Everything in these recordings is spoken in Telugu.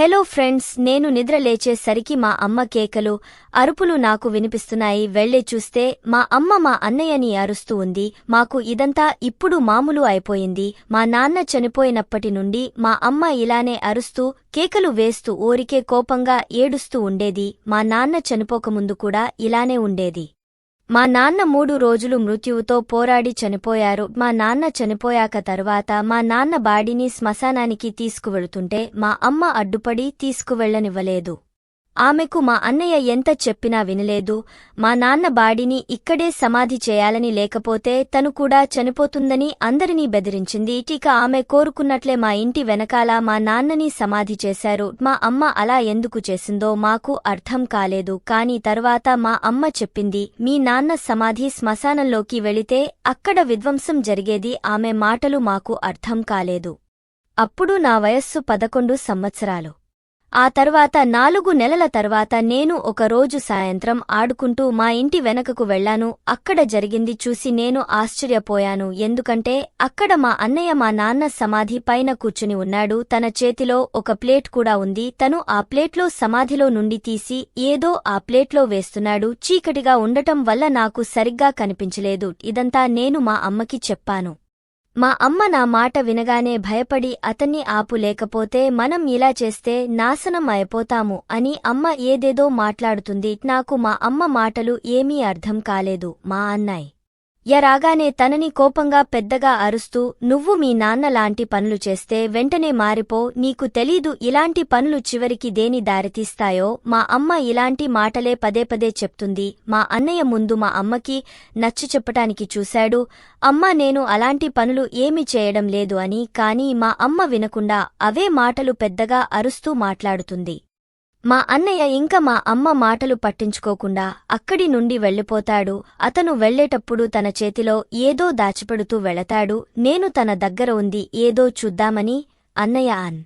హలో ఫ్రెండ్స్ నేను నిద్ర లేచేసరికి మా అమ్మ కేకలు అరుపులు నాకు వినిపిస్తున్నాయి. వెళ్ళే చూస్తే మా అమ్మ మా అన్నయ్యని అరుస్తూ ఉంది. మాకు ఇదంతా ఇప్పుడు మామూలు అయిపోయింది. మా నాన్న చనిపోయినప్పటి నుండి మా అమ్మ ఇలానే అరుస్తూ కేకలు వేస్తూ ఊరికే కోపంగా ఏడుస్తూ ఉండేది. మా నాన్న చనిపోకముందు కూడా ఇలానే ఉండేది. మా నాన్న మూడు రోజులు మృత్యువుతో పోరాడి చనిపోయారు. మా నాన్న చనిపోయాక తర్వాత మా నాన్న బాడీని శ్మశానానికి తీసుకువెళుతుంటే మా అమ్మ అడ్డుపడి తీసుకువెళ్ళనివ్వలేదు ఆమెకు మా అన్నయ్య ఎంత చెప్పినా వినలేదు. మా నాన్న బాడీని ఇక్కడే సమాధి చేయాలని లేకపోతే తను కూడా చనిపోతుందని అందరినీ బెదిరించింది. ఇక ఆమె కోరుకున్నట్లే మా ఇంటి వెనకాల మా నాన్నని సమాధి చేశారు. మా అమ్మ అలా ఎందుకు చేసిందో మాకు అర్థం కాలేదు. కాని తరువాత మా అమ్మ చెప్పింది మీ నాన్న సమాధి శ్మశానంలోకి వెళితే అక్కడ విధ్వంసం జరిగేది ఆమె మాటలు మాకు అర్థం కాలేదు. అప్పుడు నా వయస్సు పదకొండు సంవత్సరాలు. ఆ తర్వాత నాలుగు నెలల తర్వాత నేను ఒకరోజు సాయంత్రం ఆడుకుంటూ మా ఇంటి వెనకకు వెళ్ళాను అక్కడ జరిగింది చూసి నేను ఆశ్చర్యపోయాను. ఎందుకంటే అక్కడ మా అన్నయ్య మా నాన్న సమాధి పైన కూర్చుని ఉన్నాడు. తన చేతిలో ఒక ప్లేట్ కూడా ఉంది. తను ఆ ప్లేట్లో సమాధిలో నుండి తీసి ఏదో ఆ ప్లేట్లో వేస్తున్నాడు. చీకటిగా ఉండటం వల్ల నాకు సరిగ్గా కనిపించలేదు. ఇదంతా నేను మా అమ్మకి చెప్పాను. మా అమ్మ నా మాట వినగానే భయపడి అతన్ని ఆపు లేకపోతే మనం ఇలా చేస్తే నాశనం అయిపోతాము అని అమ్మ ఏదేదో మాట్లాడుతుంది. నాకు మా అమ్మ మాటలు ఏమీ అర్థం కాలేదు మా అన్నాయ్ యరాగానే తనని కోపంగా పెద్దగా అరుస్తూ నువ్వు మీ నాన్న లాంటి పనులు చేస్తే వెంటనే మారిపో నీకు తెలీదు ఇలాంటి పనులు చివరికి దేని దారితీస్తాయో మా అమ్మ ఇలాంటి మాటలే పదే పదే చెప్తుంది. మా అన్నయ్య ముందు మా అమ్మకి నచ్చ చెప్పటానికి చూశాడు. అమ్మ నేను అలాంటి పనులు ఏమి చేయడం లేదు అని కాని మా అమ్మ వినకుండా అవే మాటలు పెద్దగా అరుస్తూ మాట్లాడుతుంది. మా అన్నయ్య ఇంక మా అమ్మ మాటలు పట్టించుకోకుండా అక్కడి నుండి వెళ్ళిపోతాడు. అతను వెళ్ళేటప్పుడు తన చేతిలో ఏదో దాచిపెడుతూ వెళతాడు. నేను తన దగ్గర ఉంది ఏదో చూద్దామని అన్నయ్య అన్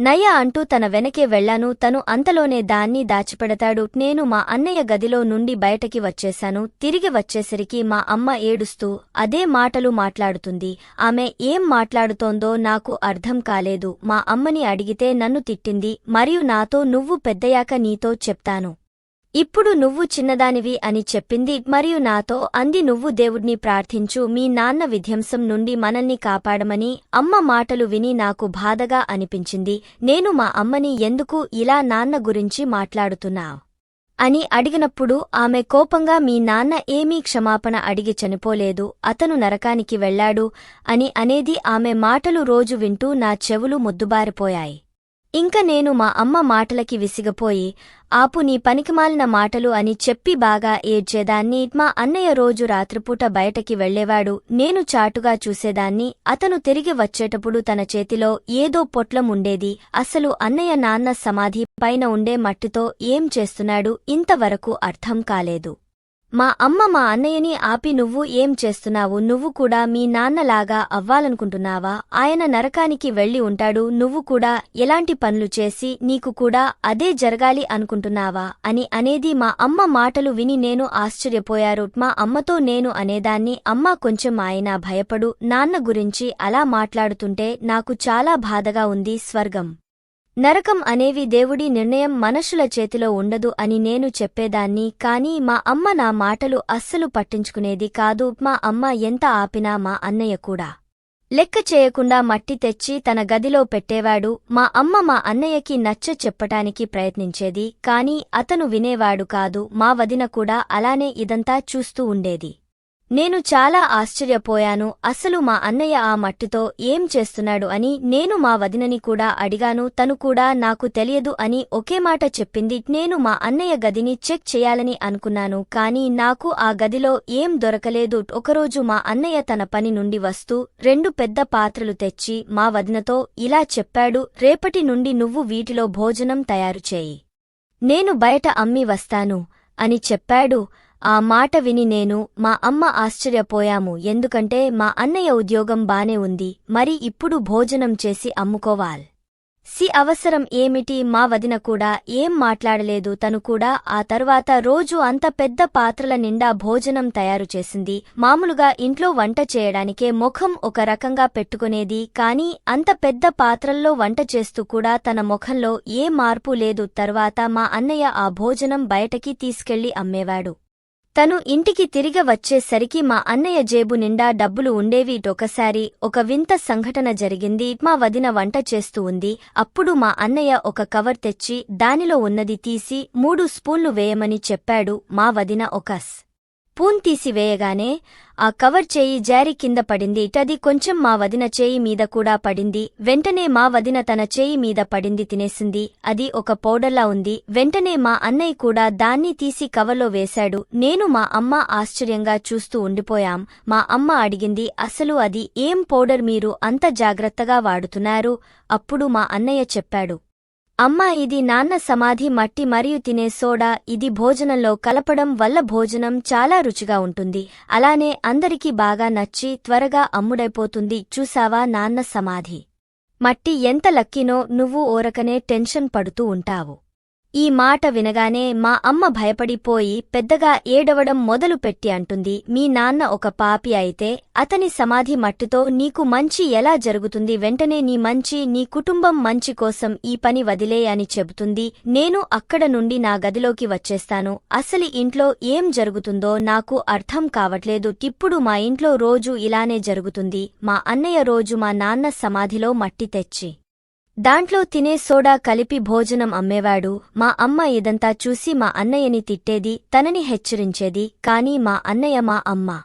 నయ్య అంటూ తన వెనకే వెళ్ళాను తను అంతలోనే దాన్ని దాచిపెడతాడు. నేను మా అన్నయ్య గదిలో నుండి బయటకి వచ్చేశాను. తిరిగి వచ్చేసరికి మా అమ్మ ఏడుస్తూ అదే మాటలు మాట్లాడుతుంది. ఆమె ఏం మాట్లాడుతోందో నాకు అర్థం కాలేదు. మా అమ్మని అడిగితే నన్ను తిట్టింది. మరియు నాతో నువ్వు పెద్దయాక నీతో చెప్తాను. ఇప్పుడు నువ్వు చిన్నదానివి అని చెప్పింది మరియు నాతో అంది నువ్వు దేవుణ్ణి ప్రార్థించు మీ నాన్న విధ్వంసం నుండి మనల్ని కాపాడమని అమ్మ మాటలు విని నాకు బాధగా అనిపించింది. నేను మా అమ్మని ఎందుకు ఇలా నాన్న గురించి మాట్లాడుతున్నా? అని అడిగినప్పుడు ఆమె కోపంగా మీ నాన్న ఏమీ క్షమాపణ అడిగి చనిపోలేదు అతను నరకానికి వెళ్ళాడు అని అనేది ఆమె మాటలు రోజు వింటూ నా చెవులు ముద్దుబారిపోయాయి. ఇంక నేను మా అమ్మ మాటలకి విసిగపోయి ఆపు నీ పనికిమాలిన మాటలు అని చెప్పి బాగా ఏడ్చేదాన్ని. మా అన్నయ్య రోజు రాత్రిపూట బయటకి వెళ్ళేవాడు నేను చాటుగా చూసేదాన్ని. అతను తిరిగి వచ్చేటప్పుడు తన చేతిలో ఏదో పొట్లం ఉండేది అసలు అన్నయ్య నాన్న సమాధి పైన ఉండే మట్టితో ఏం చేస్తున్నాడు? ఇంతవరకు అర్థం కాలేదు. మా అమ్మ మా అన్నయ్యని ఆపి నువ్వు ఏం చేస్తున్నావు? నువ్వు కూడా మీ నాన్నలాగా అవ్వాలనుకుంటున్నావా? ఆయన నరకానికి వెళ్ళి ఉంటాడు. నువ్వు కూడా ఎలాంటి పనులు చేసి నీకు కూడా అదే జరగాలి అనుకుంటున్నావా? అని అనేది మా అమ్మ మాటలు విని నేను ఆశ్చర్యపోయారు. మా అమ్మతో నేను అనేదాన్ని అమ్మ కొంచెం ఆయన భయపడు. నాన్న గురించి అలా మాట్లాడుతుంటే నాకు చాలా బాధగా ఉంది స్వర్గం. నరకం అనేవి దేవుడి నిర్ణయం మనుషుల చేతిలో ఉండదు అని నేను చెప్పేదాన్ని కాని మా అమ్మ నా మాటలు అస్సలు పట్టించుకునేది కాదు. మా అమ్మ ఎంత ఆపినా మా అన్నయ్య కూడా లెక్క చేయకుండా మట్టి తెచ్చి తన గదిలో పెట్టేవాడు. మా అమ్మ మా అన్నయ్యకి నచ్చ చెప్పటానికి ప్రయత్నించేది కాని అతను వినేవాడు కాదు. మా వదిన కూడా అలానే ఇదంతా చూస్తూ ఉండేది. నేను చాలా ఆశ్చర్యపోయాను. అసలు మా అన్నయ్య ఆ మట్టితో ఏం చేస్తున్నాడు అని నేను మా వదినని కూడా అడిగాను. తను కూడా నాకు తెలియదు అని ఒకే మాట చెప్పింది. నేను మా అన్నయ్య గదిని చెక్ చేయాలని అనుకున్నాను. కాని నాకు ఆ గదిలో ఏం దొరకలేదు. ఒకరోజు మా అన్నయ్య తన పని నుండి వస్తూ రెండు పెద్ద పాత్రలు తెచ్చి మా వదినతో ఇలా చెప్పాడు. రేపటి నుండి నువ్వు వీటిలో భోజనం తయారు చేయి. నేను బయట అమ్మి వస్తాను అని చెప్పాడు. ఆ మాట విని నేను మా అమ్మ ఆశ్చర్యపోయాము ఎందుకంటే మా అన్నయ్య ఉద్యోగం బానే ఉంది మరి ఇప్పుడు భోజనం చేసి అమ్ముకోవాల్. సి అవసరం ఏమిటి? మా వదిన కూడా ఏం మాట్లాడలేదు తను కూడా ఆ తర్వాత రోజు అంత పెద్ద పాత్రల నిండా భోజనం తయారు చేసింది మామూలుగా ఇంట్లో వంట చేయడానికే ముఖం ఒక రకంగా పెట్టుకునేది కాని అంత పెద్ద పాత్రల్లో వంట చేస్తూ కూడా తన ముఖంలో ఏ మార్పు లేదు తర్వాత మా అన్నయ్య ఆ భోజనం బయటకి తీసుకెళ్ళి అమ్మేవాడు. తను ఇంటికి తిరిగి వచ్చేసరికి మా అన్నయ్య జేబు నిండా డబ్బులు ఉండేవి. ఒకసారి ఒక వింత సంఘటన జరిగింది. మా వదిన వంట చేస్తూ ఉంది. అప్పుడు మా అన్నయ్య ఒక కవర్ తెచ్చి దానిలో ఉన్నది తీసి మూడు స్పూన్లు వేయమని చెప్పాడు మా వదిన ఒక స్పూన్ తీసివేయగానే ఆ కవర్ చేయి జారి కింద పడింది. ఇటది కొంచెం మా వదిన చేయి మీద కూడా పడింది. వెంటనే మా వదిన తన చేయి మీద పడింది తినేసింది. అది ఒక పౌడర్లా ఉంది. వెంటనే మా అన్నయ్య కూడా దాన్ని తీసి కవర్లో వేశాడు. నేను మా అమ్మ ఆశ్చర్యంగా చూస్తూ ఉండిపోయాం. మా అమ్మ అడిగింది అసలు అది ఏం పౌడర్ మీరు అంత జాగ్రత్తగా వాడుతున్నారు? అప్పుడు మా అన్నయ్య చెప్పాడు అమ్మా ఇది నాన్న సమాధి మట్టి మరియు తినే సోడా. ఇది భోజనంలో కలపడం వల్ల భోజనం చాలా రుచిగా ఉంటుంది. అలానే అందరికీ బాగా నచ్చి త్వరగా అమ్ముడైపోతుంది. చూసావా నాన్న సమాధి? మట్టి ఎంత లక్కినో నువ్వు ఓరకనే టెన్షన్ పడుతూ ఉంటావు. ఈ మాట వినగానే మా అమ్మ భయపడిపోయి పెద్దగా ఏడవడం మొదలుపెట్టి అంటుంది. మీ నాన్న ఒక పాపి అయితే అతని సమాధి మట్టితో నీకు మంచి ఎలా జరుగుతుంది? వెంటనే నీ మంచి నీ కుటుంబం మంచి కోసం ఈ పని వదిలే అని చెబుతుంది. నేను అక్కడ నుండి నా గదిలోకి వచ్చేస్తాను. అసలు ఇంట్లో ఏం జరుగుతుందో నాకు అర్థం కావట్లేదు. ఇప్పుడు మా ఇంట్లో రోజు ఇలానే జరుగుతుంది. మా అన్నయ్య రోజు మా నాన్న సమాధిలో మట్టి తెచ్చి దాంట్లో తినే సోడా కలిపి భోజనం అమ్మేవాడు. మా అమ్మ ఇదంతా చూసి మా అన్నయ్యని తిట్టేది తనని హెచ్చరించేది కాని మా అన్నయ్య మా అమ్మ.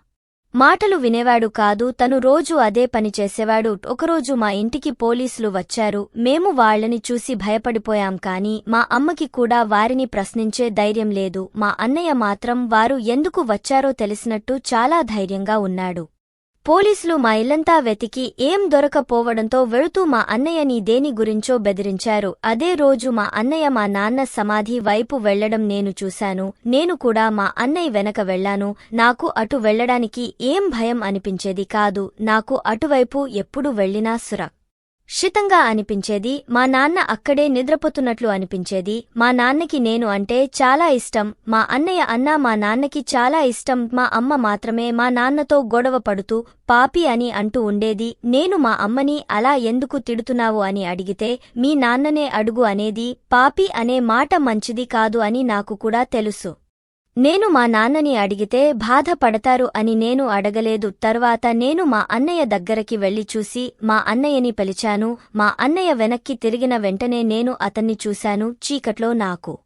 మాటలు వినేవాడు కాదు తను రోజూ అదే పని చేసేవాడు. ఒకరోజు మా ఇంటికి పోలీసులు వచ్చారు. మేము వాళ్ళని చూసి భయపడిపోయాం కాని మా అమ్మకి కూడా వారిని ప్రశ్నించే ధైర్యం లేదు. మా అన్నయ్య మాత్రం వారు ఎందుకు వచ్చారో తెలిసినట్టు చాలా ధైర్యంగా ఉన్నాడు. పోలీసులు మా ఇల్లంతా వెతికి ఏం దొరకపోవడంతో వెళుతూ మా అన్నయ్యని దేని గురించో బెదిరించారు. అదే రోజు మా అన్నయ్య మా నాన్న సమాధి వైపు వెళ్ళడం నేను చూశాను. నేను కూడా మా అన్నయ్య వెనక వెళ్ళాను నాకు అటు వెళ్ళడానికి ఏం భయం అనిపించేది కాదు. నాకు అటువైపు ఎప్పుడు వెళ్ళినా సురక్ షితంగా అనిపించేది మా నాన్న అక్కడే నిద్రపోతున్నట్లు అనిపించేది మా నాన్నకి నేను అంటే చాలా ఇష్టం మా అన్నయ్య అన్న మా నాన్నకి చాలా ఇష్టం మా అమ్మ మాత్రమే మా నాన్నతో గొడవ పడుతూ పాపి అని అంటూ ఉండేది నేను మా అమ్మని అలా ఎందుకు తిడుతున్నావు అని అడిగితే మీ నాన్ననే అడుగు అనేది పాపి అనే మాట మంచిది కాదు అని నాకు కూడా తెలుసు. నేను మా నాన్నని అడిగితే బాధపడతారు అని నేను అడగలేదు. తర్వాత నేను మా అన్నయ్య దగ్గరకి వెళ్ళి చూసి మా అన్నయ్యని పిలిచాను. మా అన్నయ్య వెనక్కి తిరిగిన వెంటనే నేను అతన్ని చూశాను. చీకట్లో నాకు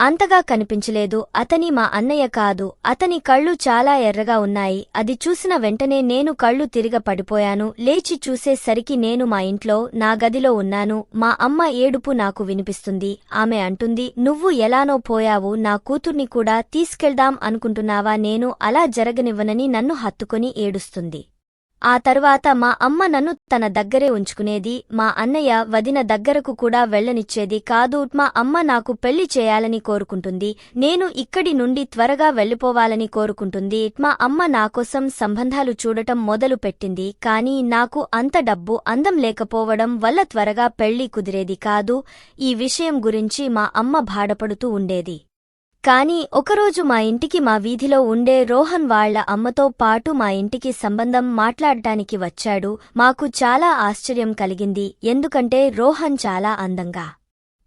అంతగా కనిపించలేదు. అతని మా అన్నయ్య కాదు. అతని కళ్ళు చాలా ఎర్రగా ఉన్నాయి. అది చూసిన వెంటనే నేను కళ్ళు తిరిగ పడిపోయాను. లేచి చూసేసరికి నేను మా ఇంట్లో నా గదిలో ఉన్నాను. మా అమ్మ ఏడుపు నాకు వినిపిస్తుంది. ఆమె అంటుంది నువ్వు ఎలానో పోయావు. నా కూతుర్ని కూడా తీసుకెళ్దాం అనుకుంటున్నావా? నేను అలా జరగనివ్వనని నన్ను హత్తుకొని ఏడుస్తుంది. ఆ తర్వాత మా అమ్మ నన్ను తన దగ్గరే ఉంచుకునేది మా అన్నయ్య వదిన దగ్గరకు కూడా వెళ్ళనిచ్చేది కాదు మా అమ్మ నాకు పెళ్ళి చేయాలని కోరుకుంటుంది నేను ఇక్కడి నుండి త్వరగా వెళ్ళిపోవాలని కోరుకుంటుంది మా అమ్మ నాకోసం సంబంధాలు చూడటం మొదలు పెట్టింది కాని నాకు అంత డబ్బు అందం లేకపోవడం వల్ల త్వరగా పెళ్ళి కుదిరేది కాదు ఈ విషయం గురించి మా అమ్మ బాధపడుతూ ఉండేది. కాని ఒకరోజు మా ఇంటికి మా వీధిలో ఉండే రోహన్ వాళ్ళ అమ్మతో పాటు మా ఇంటికి సంబంధం మాట్లాడటానికి వచ్చాడు. మాకు చాలా ఆశ్చర్యం కలిగింది. ఎందుకంటే రోహన్ చాలా అందంగా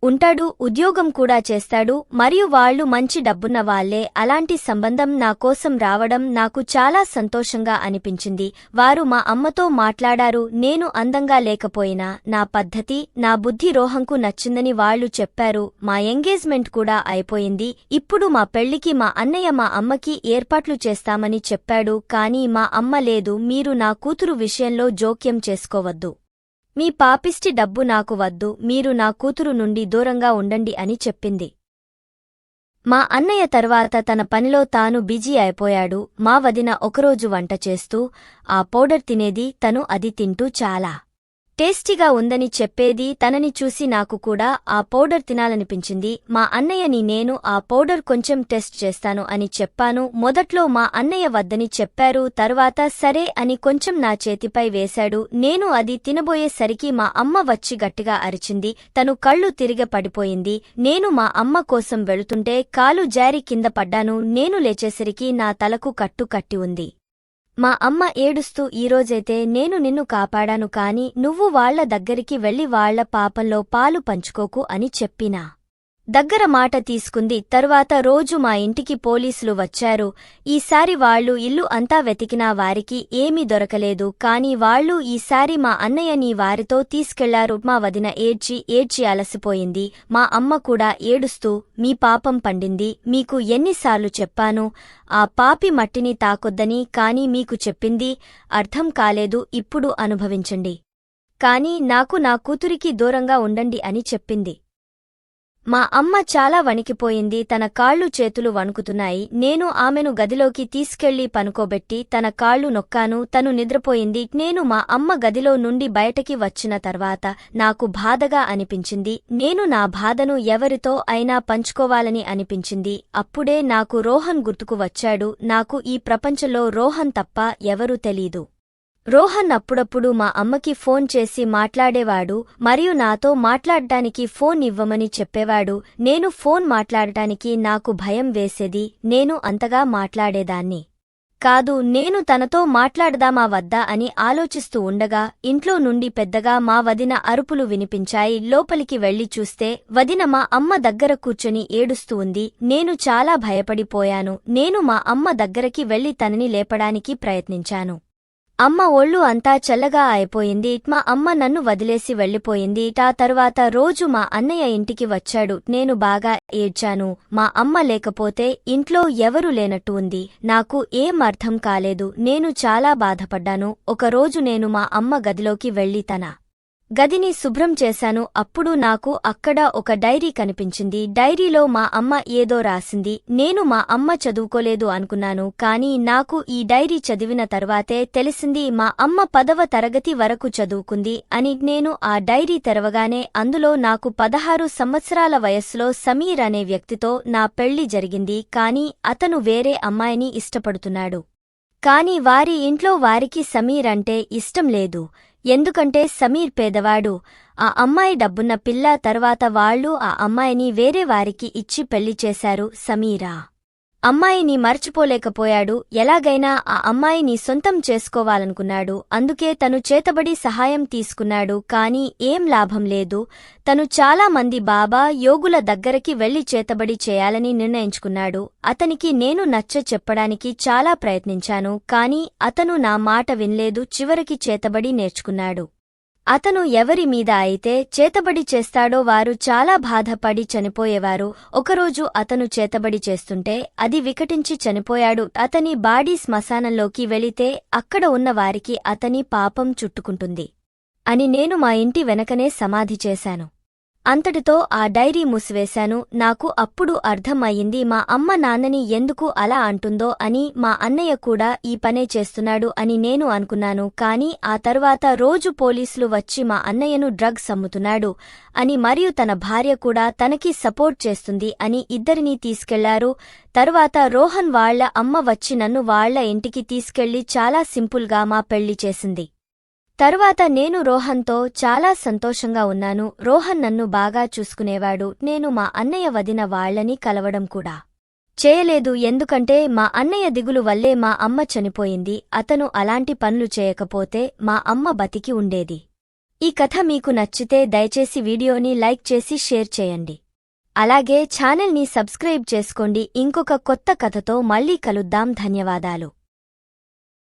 ఉంటాడు ఉద్యోగం కూడా చేస్తాడు మరియు వాళ్ళు మంచి డబ్బున్న వాళ్ళే అలాంటి సంబంధం నా కోసం రావడం నాకు చాలా సంతోషంగా అనిపించింది. వారు మా అమ్మతో మాట్లాడారు నేను అందంగా లేకపోయినా. నా పద్ధతి నా బుద్ధి రోహంకు నచ్చిందని వాళ్ళు చెప్పారు. మా ఎంగేజ్మెంట్ కూడా అయిపోయింది. ఇప్పుడు మా పెళ్ళికి మా అన్నయ్య మా అమ్మకి ఏర్పాట్లు చేస్తామని చెప్పాడు కానీ మా అమ్మ లేదు. మీరు నా కూతురు విషయంలో జోక్యం చేసుకోవద్దు. మీ పాపిష్టి డబ్బు నాకు వద్దు మీరు నా కూతురు నుండి దూరంగా ఉండండి అని చెప్పింది. మా అన్నయ్య తర్వాత తన పనిలో తాను బిజీ అయిపోయాడు మా వదిన ఒకరోజు వంట చేస్తూ ఆ పౌడర్ తినేది తను అది తింటూ చాలా. టేస్టీగా ఉందని చెప్పేది తనని చూసి నాకు కూడా ఆ పౌడర్ తినాలనిపించింది. మా అన్నయ్యని నేను ఆ పౌడర్ కొంచెం టెస్ట్ చేస్తాను అని చెప్పాను. మొదట్లో మా అన్నయ్య వద్దని చెప్పారు. తర్వాత సరే అని కొంచెం నా చేతిపై వేశాడు. నేను అది తినబోయేసరికి మా అమ్మ వచ్చి గట్టిగా అరిచింది. తను కళ్ళు తిరిగ పడిపోయింది. నేను మా అమ్మ కోసం వెళుతుంటే కాలు జారి కింద పడ్డాను. నేను లేచేసరికి నా తలకు కట్టు కట్టి ఉంది. మా అమ్మ ఏడుస్తూ ఈరోజైతే నేను నిన్ను కాపాడాను కాని నువ్వు వాళ్ళ దగ్గరికి వెళ్ళి వాళ్ళ పాపంలో పాలు పంచుకోకు అని చెప్పినా. దగ్గర మాట తీసుకుంది. తరువాత రోజు మా ఇంటికి పోలీసులు వచ్చారు. ఈసారి వాళ్ళు ఇల్లు అంతా వెతికినా వారికి ఏమీ దొరకలేదు. కాని వాళ్ళు ఈసారి మా అన్నయ్యని వారితో తీసుకెళ్ళారు. మా వదిన ఏడ్చి ఏడ్చి అలసిపోయింది. మా అమ్మ కూడా ఏడుస్తూ మీ పాపం పండింది. మీకు ఎన్నిసార్లు చెప్పాను. ఆ పాపి మట్టిని తాకొద్దని కాని మీకు చెప్పింది. అర్థం కాలేదు. ఇప్పుడు అనుభవించండి. కాని నాకు నా కూతురికి దూరంగా ఉండండి అని చెప్పింది. మా అమ్మ చాలా వణికిపోయింది తన కాళ్ళు చేతులు వణుకుతున్నాయి నేను ఆమెను గదిలోకి తీసుకెళ్ళి పనుకోబెట్టి తన కాళ్ళు నొక్కాను తను నిద్రపోయింది నేను మా అమ్మ గదిలో నుండి బయటకి వచ్చిన తర్వాత నాకు బాధగా అనిపించింది నేను నా బాధను ఎవరితో అయినా పంచుకోవాలని అనిపించింది అప్పుడే నాకు రోహన్ గుర్తుకు వచ్చాడు నాకు ఈ ప్రపంచంలో రోహన్ తప్ప ఎవరూ తెలీదు. రోహన్ అప్పుడప్పుడు మా అమ్మకి ఫోన్ చేసి మాట్లాడేవాడు మరియు నాతో మాట్లాడటానికి ఫోన్ ఇవ్వమని చెప్పేవాడు. నేను ఫోన్ మాట్లాడటానికి నాకు భయం వేసేది. నేను అంతగా మాట్లాడేదాన్ని కాదు నేను తనతో మాట్లాడదామా వద్దా అని ఆలోచిస్తూ ఉండగా ఇంట్లో నుండి పెద్దగా మా వదిన అరుపులు వినిపించాయి. లోపలికి వెళ్ళి చూస్తే వదిన మా అమ్మ దగ్గర కూర్చొని ఏడుస్తూ ఉంది. నేను చాలా భయపడిపోయాను. నేను మా అమ్మ దగ్గరకి వెళ్ళి తనని లేపడానికి ప్రయత్నించాను. అమ్మ ఒళ్ళు అంతా చల్లగా అయిపోయింది. మా అమ్మ నన్ను వదిలేసి వెళ్ళిపోయింది ఆ తరువాత రోజు మా అన్నయ్య ఇంటికి వచ్చాడు. నేను బాగా ఏడ్చాను. మా అమ్మ లేకపోతే ఇంట్లో ఎవరు లేనట్టు ఉంది. నాకు ఏం అర్థం కాలేదు. నేను చాలా బాధపడ్డాను. ఒకరోజు నేను మా అమ్మ గదిలోకి వెళ్ళి తన గదిని శుభ్రం చేశాను అప్పుడు నాకు అక్కడ ఒక డైరీ కనిపించింది. డైరీలో మా అమ్మ ఏదో రాసింది. నేను మా అమ్మ చదువుకోలేదు అనుకున్నాను కానీ నాకు ఈ డైరీ చదివిన తర్వాతే తెలిసింది మా అమ్మ పదవ తరగతి వరకు చదువుకుంది అని నేను ఆ డైరీ తెరవగానే అందులో నాకు పదహారు సంవత్సరాల వయస్సులో సమీర్ అనే వ్యక్తితో నా పెళ్ళి జరిగింది కాని అతను వేరే అమ్మాయిని ఇష్టపడుతున్నాడు. కాని వారి ఇంట్లో వారికి సమీర్ అంటే ఇష్టం లేదు. ఎందుకంటే సమీర్ పేదవాడు. ఆ అమ్మాయి డబ్బున్న పిల్ల తర్వాత వాళ్ళు ఆ అమ్మాయిని వేరే వారికి ఇచ్చి పెళ్ళి చేశారు సమీరా. అమ్మాయిని మర్చిపోలేకపోయాడు ఎలాగైనా ఆ అమ్మాయిని సొంతం చేసుకోవాలనుకున్నాడు అందుకే తను చేతబడి సహాయం తీసుకున్నాడు కాని ఏం లాభం లేదు. తను చాలా మంది బాబా యోగుల దగ్గరికి వెళ్ళి చేతబడి చేయాలని నిర్ణయించుకున్నాడు. అతనికి నేను నచ్చ చెప్పడానికి చాలా ప్రయత్నించాను కాని అతను నా మాట వినలేదు చివరికి చేతబడి నేర్చుకున్నాడు. అతను ఎవరి మీద అయితే చేతబడి చేస్తాడో వారు చాలా బాధపడి చనిపోయేవారు. ఒకరోజు అతను చేతబడి చేస్తుంటే అది వికటించి చనిపోయాడు. అతని బాడీ శ్మశానంలోకి వెళితే అక్కడ ఉన్న వారికి అతని పాపం చుట్టుకుంటుంది. అని నేను మా ఇంటి వెనకనే సమాధి చేశాను. అంతటితో ఆ డైరీ మూసివేశాను. నాకు అప్పుడు అర్థం అయింది మా అమ్మ నాన్నని ఎందుకు అలా అంటుందో అని మా అన్నయ్య కూడా ఈ పనే చేస్తున్నాడు అని నేను అనుకున్నాను. కాని ఆ తర్వాత రోజు పోలీసులు వచ్చి మా అన్నయ్యను డ్రగ్స్ అమ్ముతున్నాడు అని మరియు తన భార్య కూడా తనకి సపోర్ట్ చేస్తుంది అని ఇద్దరినీ తీసుకెళ్ళారు. తరువాత రోహన్ వాళ్ళ అమ్మ వచ్చి నన్ను వాళ్ళ ఇంటికి తీసుకెళ్ళి చాలా సింపుల్గా మా పెళ్ళి చేసింది. తరువాత నేను రోహన్తో చాలా సంతోషంగా ఉన్నాను. రోహన్ నన్ను బాగా చూసుకునేవాడు. నేను మా అన్నయ్య వదిన వాళ్ళని కలవడం కూడా చేయలేదు. ఎందుకంటే మా అన్నయ్య దిగులు వల్లే మా అమ్మ చనిపోయింది. అతను అలాంటి పనులు చేయకపోతే మా అమ్మ బతికి ఉండేది. ఈ కథ మీకు నచ్చితే దయచేసి వీడియోని లైక్ చేసి షేర్ చేయండి. అలాగే ఛానల్ని సబ్స్క్రైబ్ చేసుకోండి. ఇంకొక కొత్త కథతో మళ్ళీ కలుద్దాం. ధన్యవాదాలు.